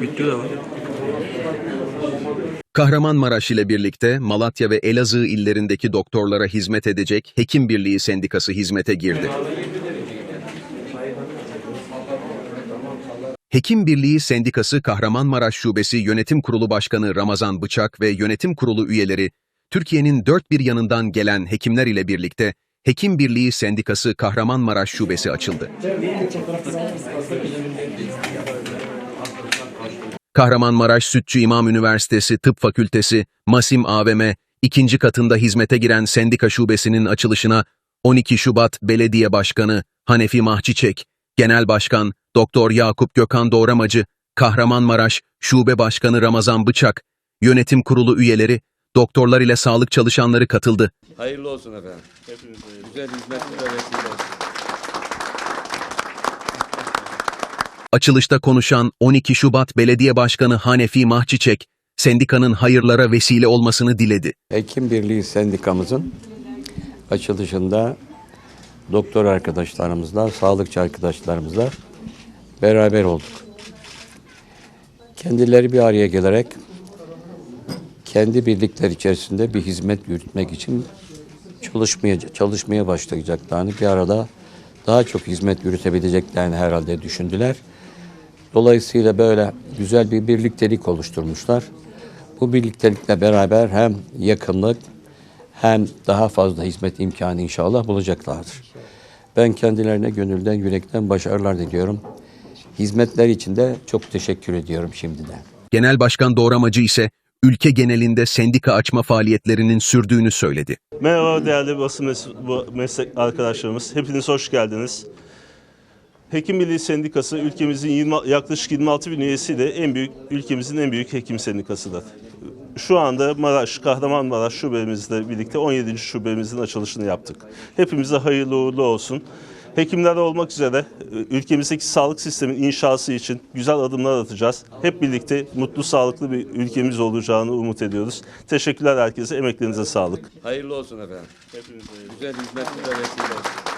Video da var. Kahramanmaraş ile birlikte Malatya ve Elazığ illerindeki doktorlara hizmet edecek Hekim Birliği Sendikası hizmete girdi. Hekim Birliği Sendikası Kahramanmaraş Şubesi Yönetim Kurulu Başkanı Ramazan Bıçak ve yönetim kurulu üyeleri, Türkiye'nin dört bir yanından gelen hekimler ile birlikte Hekim Birliği Sendikası Kahramanmaraş Şubesi açıldı. Kahramanmaraş Sütçü İmam Üniversitesi Tıp Fakültesi Masim AVM ikinci katında hizmete giren sendika şubesinin açılışına 12 Şubat Belediye Başkanı Hanefi Mahçiçek, Genel Başkan Doktor Yakup Gökhan Doğramacı, Kahramanmaraş Şube Başkanı Ramazan Bıçak, Yönetim Kurulu üyeleri, doktorlar ile sağlık çalışanları katıldı. Hayırlı olsun efendim. Güzel hizmetlere vesile olsun. Açılışta konuşan 12 Şubat Belediye Başkanı Hanefi Mahçiçek, sendikanın hayırlara vesile olmasını diledi. Hekim Birliği Sendikamızın açılışında doktor arkadaşlarımızla, sağlıkçı arkadaşlarımızla beraber olduk. Kendileri bir araya gelerek kendi birlikler içerisinde bir hizmet yürütmek için çalışmaya, çalışmaya başlayacaklarını bir arada daha çok hizmet yürütebileceklerini herhalde düşündüler. Dolayısıyla böyle güzel bir birliktelik oluşturmuşlar. Bu birliktelikle beraber hem yakınlık hem daha fazla hizmet imkanı inşallah bulacaklardır. Ben kendilerine gönülden, yürekten başarılar diliyorum. Hizmetler için de çok teşekkür ediyorum şimdiden. Genel Başkan Doğramacı ise ülke genelinde sendika açma faaliyetlerinin sürdüğünü söyledi. Merhaba değerli basın meslek arkadaşlarımız. Hepiniz hoş geldiniz. Hekim Birliği Sendikası ülkemizin 20, yaklaşık 26 bin üyesiyle en büyük ülkemizin en büyük hekim sendikasıdır. Şu anda Maraş, Kahramanmaraş şubemizle birlikte 17. şubemizin açılışını yaptık. Hepimize hayırlı uğurlu olsun. Hekimler olmak üzere e, ülkemizdeki sağlık sistemin inşası için güzel adımlar atacağız. Hep birlikte mutlu, sağlıklı bir ülkemiz olacağını umut ediyoruz. Teşekkürler herkese, emeklerinize sağlık. Hayırlı olsun efendim. Güzel hizmetlere vesile olsun.